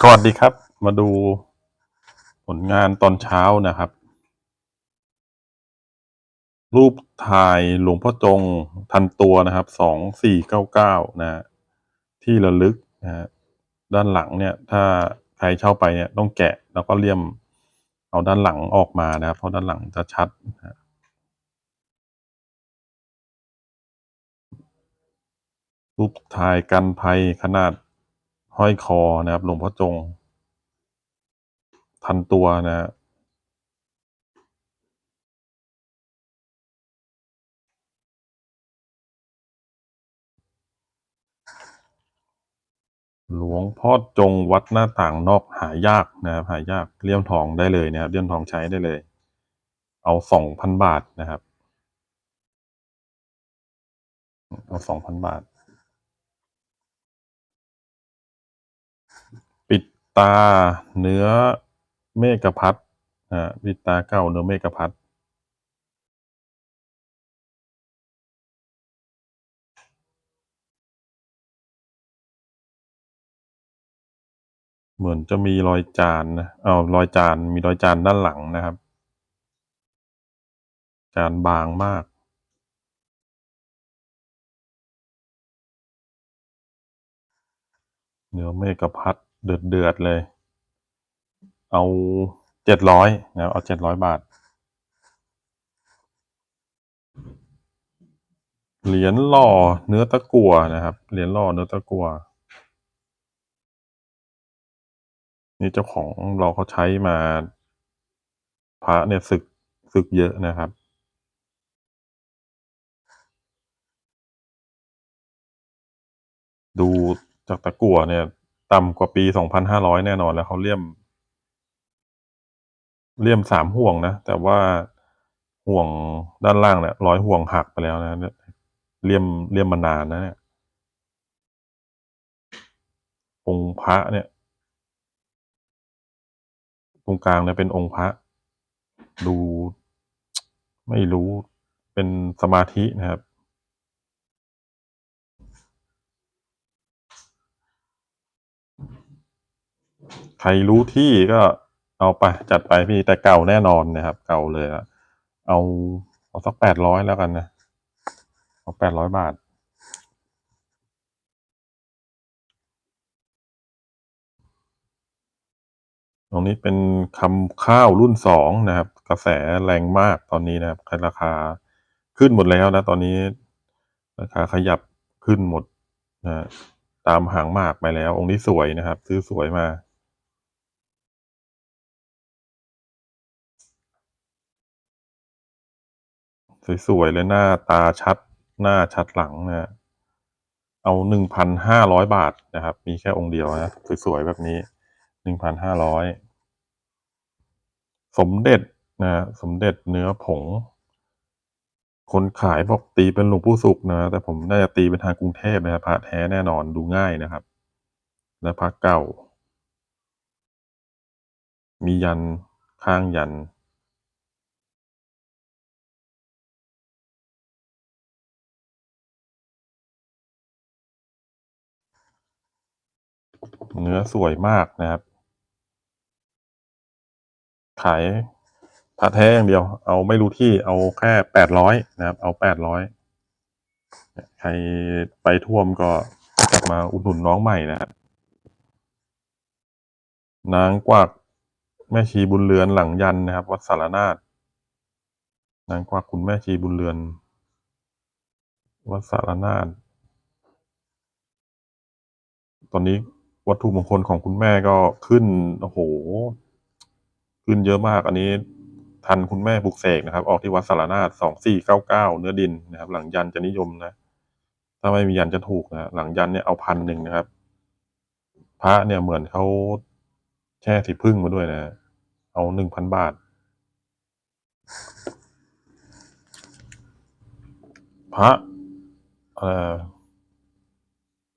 สวัสดีครับ มาดูผลงานตอนเช้านะครับ รูปถ่ายหลวงพ่อจงทันตัวนะครับสองสี่เก้าเก้านะที่ระลึกนะฮะด้านหลังเนี่ย ถ้าใครเช่าไปเนี่ยต้องแกะแล้วก็เลี่ยมเอาด้านหลังออกมานะครับ เพราะด้านหลังจะชัดนะรูปถ่ายกันภัยขนาด ห้อยคอนะครับหลวงพ่อจงทันตัวนะฮะหลวงพ่อจงวัดหน้าต่างนอกหายากนะครับ หายากเลี่ยมทองได้เลยนะครับเลี่ยมทองใช้ได้เลย เอาสองพันบาทนะครับ เอาสองพันบาท ตาเนื้อเมกพัดนะปิดตาเก้าเนื้อเมกพัดเหมือนจะมีรอยจานนะเอารอยจาน มีรอยจานด้านหลังนะครับ จานบางมาก เนื้อเมกพัด เดือดเดือดๆเลย เอาเจ็ดร้อยนะครับเอาเจ็ดร้อยบาท เหรียญหล่อเนื้อตะกั่วนะครับ เหรียญหล่อเนื้อตะกั่วนี่เจ้าของเราเขาใช้มาพระเนี่ยศึกศึกเยอะนะครับ ดูจากตะกั่วเนี่ย ต่ำกว่าปีสองพันห้าร้อยแน่นอนแล้วเขาเลี่ยม เลี่ยมสามห่วงนะ แต่ว่าห่วงด้านล่างเนี่ยร้อยห่วงหักไปแล้วนะเนี่ยเลี่ยมเลี่ยมมานานนะเนี่ยองค์พระเนี่ย ตรงกลางเนี่ยเป็นองค์พระ ดูไม่รู้เป็นสมาธินะครับ ใครรู้ที่ก็เอาไปจัดไปพี่แต่เก่าแน่นอนนะครับ เก่าเลยอะเอาเอาสักแปดร้อยแล้วกันนะเอาแปดร้อยบาท ตรงนี้เป็นคำข้าวรุ่นสองนะครับ กระแสแรงมากตอนนี้นะครับราคาขึ้นหมดแล้วนะ ตอนนี้ราคาขยับขึ้นหมดนะตามหางมากไปแล้ว องค์นี้สวยนะครับ ซื้อสวยมา สวยๆเลยหน้าตาชัดหน้าชัดหลังนะเอาหนึ่งพันห้าร้อยบาทนะครับ มีแค่องค์เดียวนะสวยๆแบบนี้หนึ่งพันห้าร้อยสมเด็จนะสมเด็จเนื้อผง คนขายบอกตีเป็นหลวงปู่สุขนะแต่ผมน่าจะตีเป็นทางกรุงเทพนะครับพระแท้แน่นอนดูง่ายนะครับ และพระเก่า มียันข้างยัน เนื้อสวยมากนะครับ ขายพระแท้อย่างเดียว เอาไม่รู้ที่เอาแค่แปดร้อยนะครับ เอาแปดร้อยใครไปท่วมก็กลับมาอุดหนุนน้องใหม่นะครับนางกวักแม่ชีบุญเรือนหลังยันนะครับ วัดสารนาฏนางกวักคุณแม่ชีบุญเรือน วัดสารนาฏตอนนี้ วัตถุมงคลของคุณแม่ก็ขึ้นโอ้โห ขึ้นเยอะมาก อันนี้ทันคุณแม่ปลุกเสกนะครับ ออกที่วัดสารนาฏสองสี่เก้าเก้าเนื้อดินนะครับ หลังยันจะนิยมนะ ถ้าไม่มียันจะถูกนะหลังยันเนี่ยเอาพันหนึ่งนะครับ พระเนี่ยเหมือนเขาแช่สีพึ่งมาด้วยนะ เอาหนึ่งพันบาท พระ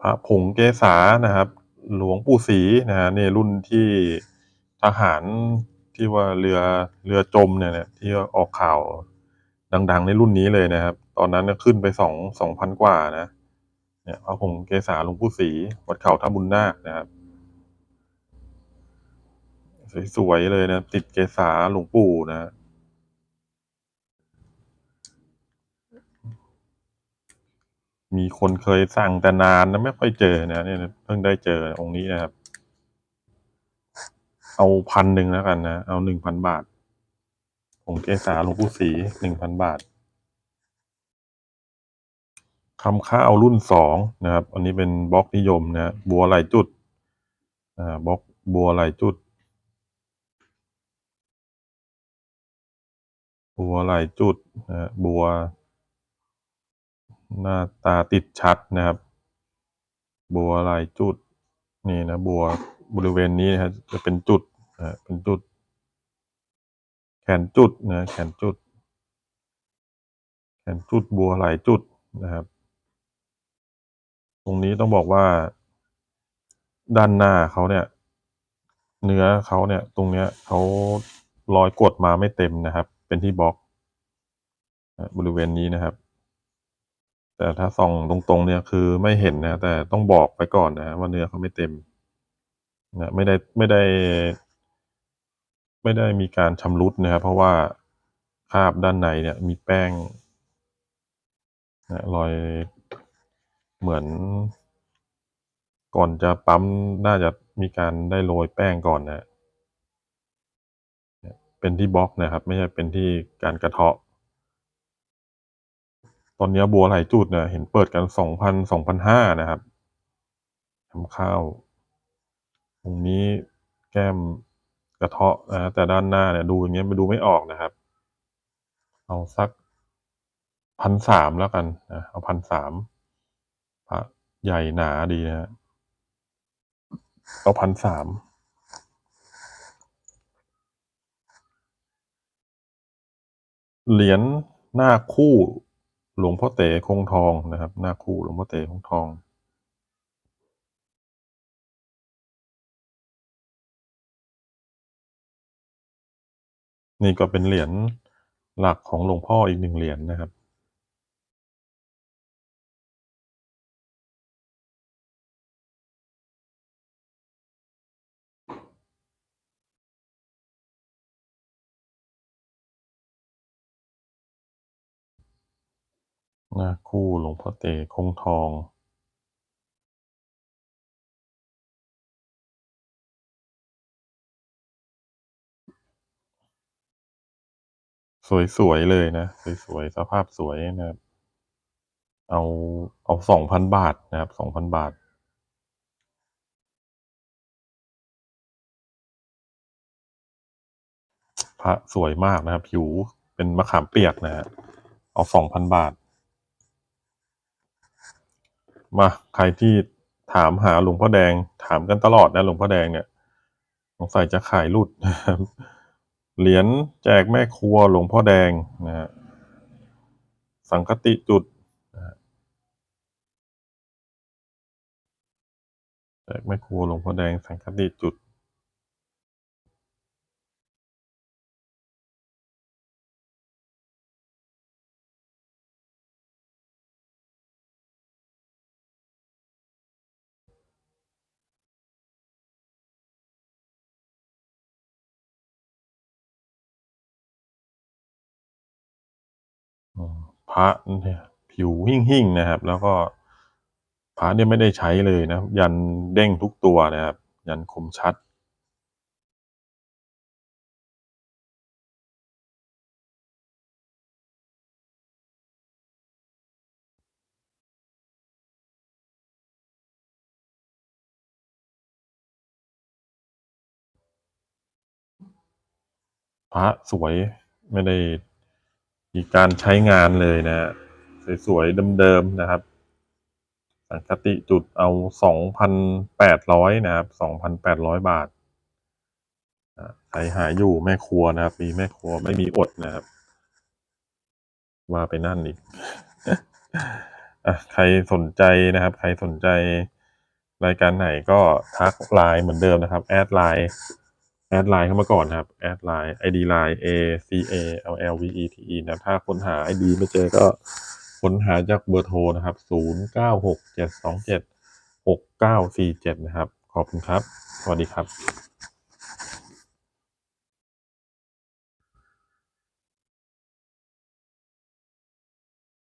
พระผงเกษานะครับ หลวงปู่ศรีนะฮะนี่รุ่นที่ทหารที่ว่าเรือเรือจมเนี่ยเนี่ยที่ออกข่าวดัง ๆ ในรุ่นนี้เลยนะครับ ตอนนั้นขึ้นไปสองสองพันกว่านะเนี่ยพระผงเกษาหลวงปู่ศรีวัดเขาท่าบุญนาคนะครับสวยๆเลยนะ ติดเกษาหลวงปู่นะ มีคนเคยสั่งแต่นานนะไม่ค่อยเจอนะเนี่ยเพิ่งได้เจอองค์นี้นะครับ เอาพันหนึ่งแล้วกันนะ เอาหนึ่งพันบาทองค์เกษาหลวงปู่ศรีหนึ่งพันบาทคำข้าวรุ่นสองนะครับ อันนี้เป็นบล็อกนิยมนะบัวไหลจุดอ่าบล็อกบัวไหลจุด บัวไหลจุดนะบัว หน้าตาติดชัดนะครับ บัวลายจุดนี่นะบัวบริเวณนี้นะครับจะเป็นจุดนะเป็นจุด แขนจุดนะแขนจุด แขนจุดบัวหลายจุดนะครับ ตรงนี้ต้องบอกว่า ด้านหน้าเขาเนี่ย เนื้อเขาเนี่ย ตรงเนี้ยเขาร้อยกดมาไม่เต็มนะครับ เป็นที่บล็อกบริเวณนี้นะครับ แต่ถ้าส่องตรงๆ เนี่ยคือไม่เห็นนะ แต่ต้องบอกไปก่อนนะว่าเนื้อเขาไม่เต็มนะไม่ได้ไม่ได้ ไม่ได้มีการชำรุดนะครับเพราะว่าคราบด้านในเนี่ย มีแป้งนะรอยเหมือน ก่อนจะปั๊มน่าจะมีการได้โรยแป้งก่อนนะเป็นที่บล็อกนะครับ ไม่ใช่เป็นที่การกระเทาะ ตอนนี้บัวไหลจุดเนี่ยเห็นเปิดกันสองพันสองพันห้านะครับทำข้าว ตรงนี้แก้มกระเทาะนะแต่ด้านหน้าเนี่ยดูอย่างเงี้ยไปดูไม่ออกนะครับ เอาสักพันสามแล้วกันนะเอาพันสามพระใหญ่หนาดีนะฮะเอาพันสามเหรียญหน้าคู่ หลวงพ่อเต๋คงทองนะครับ หน้าคู่หลวงพ่อเต๋คงทองนี่ก็เป็นเหรียญหลักของหลวงพ่ออีกหนึ่งเหรียญนะครับ หน้าคู่หลวงพ่อเต๋คงทองสวยๆเลยนะ สวยๆ สภาพสวยนะครับ เอาเอาสองพันบาทนะครับสองพันบาท พระสวยมากนะครับ ผิวเป็นมะขามเปียกนะฮะเอาสองพันบาท มาใครที่ถามหาหลวงพ่อแดง ถามกันตลอดนะหลวงพ่อแดงเนี่ยสงสัยจะขายรุดเหรียญแจกแม่ครัวหลวงพ่อแดงนะฮะสังคติจุดแจกแม่ครัวหลวงพ่อแดงสังคติจุด พระเนี่ยผิวหิ่งๆนะครับ แล้วก็พระเนี่ยไม่ได้ใช้เลยนะ ยันเด้งทุกตัวนะครับ ยันคมชัดพระสวยไม่ได้ มีการใช้งานเลยนะฮะสวยๆเดิมๆนะครับ สังคติจุดเอาสองพันแปดร้อยนะครับสองพันแปดร้อยบาทอ่าใครหาอยู่แม่ครัวนะครับ มีแม่ครัวไม่มีอดนะครับ ว่าไปนั่นอีกอใครสนใจนะครับ ใครสนใจรายการไหนก็ทักไลน์เหมือนเดิมนะครับ แอดไลน์ แอดไลน์เข้ามาก่อนนะครับแอดไลน์ ID ไลน์ A C A L L V E T E นะครับถ้าค้นหา ID ไม่เจอก็ค้นหาจากเบอร์โทรนะครับ 0 9 6 7 2 7 6 9 4 7 นะครับ ขอบคุณครับ สวัสดีครับ